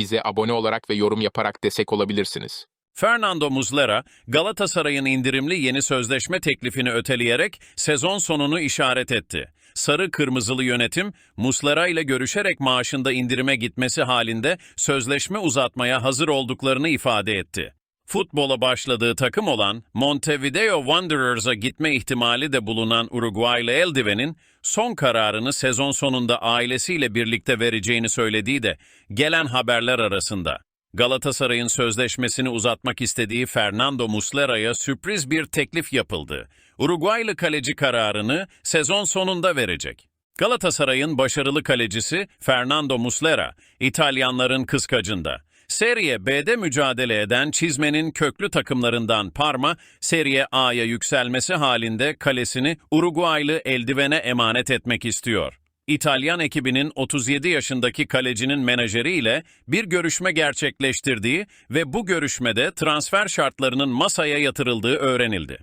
Bize abone olarak ve yorum yaparak destek olabilirsiniz. Fernando Muslera, Galatasaray'ın indirimli yeni sözleşme teklifini öteleyerek sezon sonunu işaret etti. Sarı Kırmızılı yönetim, Muslera ile görüşerek maaşında indirime gitmesi halinde sözleşme uzatmaya hazır olduklarını ifade etti. Futbola başladığı takım olan Montevideo Wanderers'a gitme ihtimali de bulunan Uruguaylı Eldiven'in son kararını sezon sonunda ailesiyle birlikte vereceğini söylediği de gelen haberler arasında. Galatasaray'ın sözleşmesini uzatmak istediği Fernando Muslera'ya sürpriz bir teklif yapıldı. Uruguaylı kaleci kararını sezon sonunda verecek. Galatasaray'ın başarılı kalecisi Fernando Muslera, İtalyanların kıskacında. Serie B'de mücadele eden çizmenin köklü takımlarından Parma, Serie A'ya yükselmesi halinde kalesini Uruguaylı eldivene emanet etmek istiyor. İtalyan ekibinin 37 yaşındaki kalecinin menajeriyle bir görüşme gerçekleştirdiği ve bu görüşmede transfer şartlarının masaya yatırıldığı öğrenildi.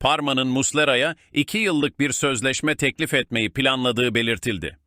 Parma'nın Muslera'ya 2 yıllık bir sözleşme teklif etmeyi planladığı belirtildi.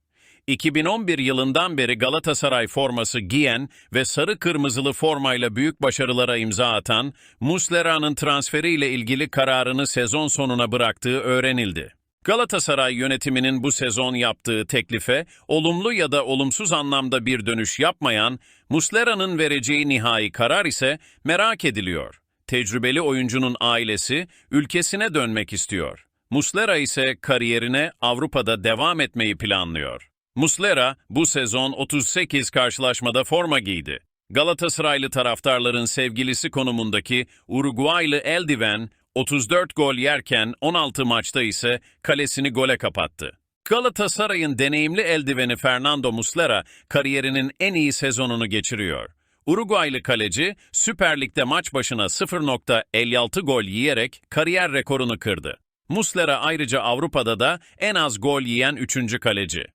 2011 yılından beri Galatasaray forması giyen ve sarı kırmızılı formayla büyük başarılara imza atan Muslera'nın transferiyle ilgili kararını sezon sonuna bıraktığı öğrenildi. Galatasaray yönetiminin bu sezon yaptığı teklife olumlu ya da olumsuz anlamda bir dönüş yapmayan Muslera'nın vereceği nihai karar ise merak ediliyor. Tecrübeli oyuncunun ailesi ülkesine dönmek istiyor. Muslera ise kariyerine Avrupa'da devam etmeyi planlıyor. Muslera bu sezon 38 karşılaşmada forma giydi. Galatasaraylı taraftarların sevgilisi konumundaki Uruguaylı Eldiven 34 gol yerken 16 maçta ise kalesini gole kapattı. Galatasaray'ın deneyimli eldiveni Fernando Muslera kariyerinin en iyi sezonunu geçiriyor. Uruguaylı kaleci Süper Lig'de maç başına 0.56 gol yiyerek kariyer rekorunu kırdı. Muslera ayrıca Avrupa'da da en az gol yiyen 3. kaleci.